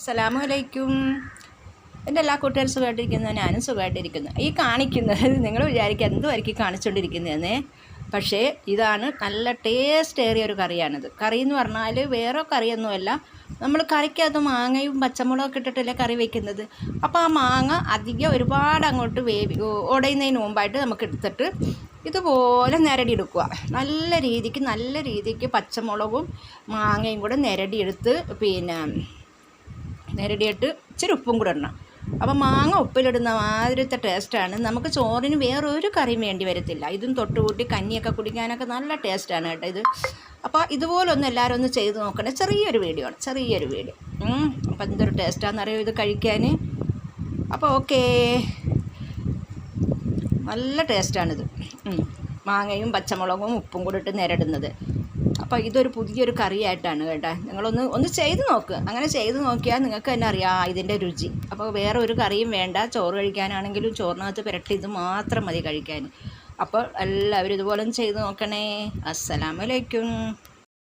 അസ്സലാമലൈക്കും. എന്റെ എല്ലാ കൂട്ടുകാരും സുഖമായിട്ടിരിക്കുന്നു ഞാനും സുഖമായിട്ടിരിക്കുന്നു. ഈ കാണിക്കുന്നത് നിങ്ങൾ വിചാരിക്കുക എന്തുമായിരിക്കും കാണിച്ചുകൊണ്ടിരിക്കുന്നതെന്ന്. പക്ഷേ ഇതാണ് നല്ല ടേസ്റ്റ് ഏറിയ ഒരു കറിയാണിത്. കറി എന്ന് പറഞ്ഞാൽ വേറെ കറിയൊന്നുമല്ല. നമ്മൾ കറിക്കകത്ത് മാങ്ങയും പച്ചമുളകൊക്കെ ഇട്ടിട്ടല്ലേ കറി വയ്ക്കുന്നത് അപ്പോൾ ആ മാങ്ങ അധികം ഒരുപാട് അങ്ങോട്ട് വേവി ഉടയുന്നതിന് മുമ്പായിട്ട് നമുക്ക് എടുത്തിട്ട് ഇതുപോലെ നിരടി എടുക്കുക നല്ല രീതിക്ക് നല്ല രീതിക്ക് പച്ചമുളകും മാങ്ങയും കൂടെ നേരടി എടുത്ത് പിന്നെ നിരടിയിട്ട് ഇച്ചിരി ഉപ്പും കൂടെ ഇടണം. അപ്പോൾ മാങ്ങ ഉപ്പിലിടുന്ന മാതിരത്തെ ടേസ്റ്റാണ്. നമുക്ക് ചോറിന് വേറൊരു കറിയും വേണ്ടി വരത്തില്ല. ഇതും തൊട്ടുകൂട്ടി കഞ്ഞിയൊക്കെ കുടിക്കാനൊക്കെ നല്ല ടേസ്റ്റാണ് കേട്ടോ ഇത്. അപ്പോൾ ഇതുപോലൊന്ന് എല്ലാവരും ഒന്ന് ചെയ്ത് നോക്കണേ. ചെറിയൊരു വീഡിയോ ആണ്. ചെറിയൊരു വീഡിയോ. അപ്പോൾ എന്തൊരു ടേസ്റ്റാണെന്നറിയോ ഇത് കഴിക്കാൻ? അപ്പോൾ ഓക്കേ. നല്ല ടേസ്റ്റാണിത്. മാങ്ങയും പച്ചമുളകും ഉപ്പും കൂടി ഇട്ട് നിരടുന്നത്. അപ്പോൾ ഇതൊരു പുതിയൊരു കറിയായിട്ടാണ് കേട്ടോ. നിങ്ങളൊന്ന് ഒന്ന് ചെയ്ത് നോക്ക്. അങ്ങനെ ചെയ്ത് നോക്കിയാൽ നിങ്ങൾക്ക് തന്നെ അറിയാം ഇതിന്റെ രുചി. അപ്പോൾ വേറെ ഒരു കറിയും വേണ്ട. ചോറ് കഴിക്കാനാണെങ്കിലും ചോറിനകത്ത് പുരട്ടി ഇത് മാത്രം മതി കഴിക്കാൻ. അപ്പോൾ എല്ലാവരും ഇതുപോലെ ചെയ്ത് നോക്കണേ. അസ്സലാമലൈക്കും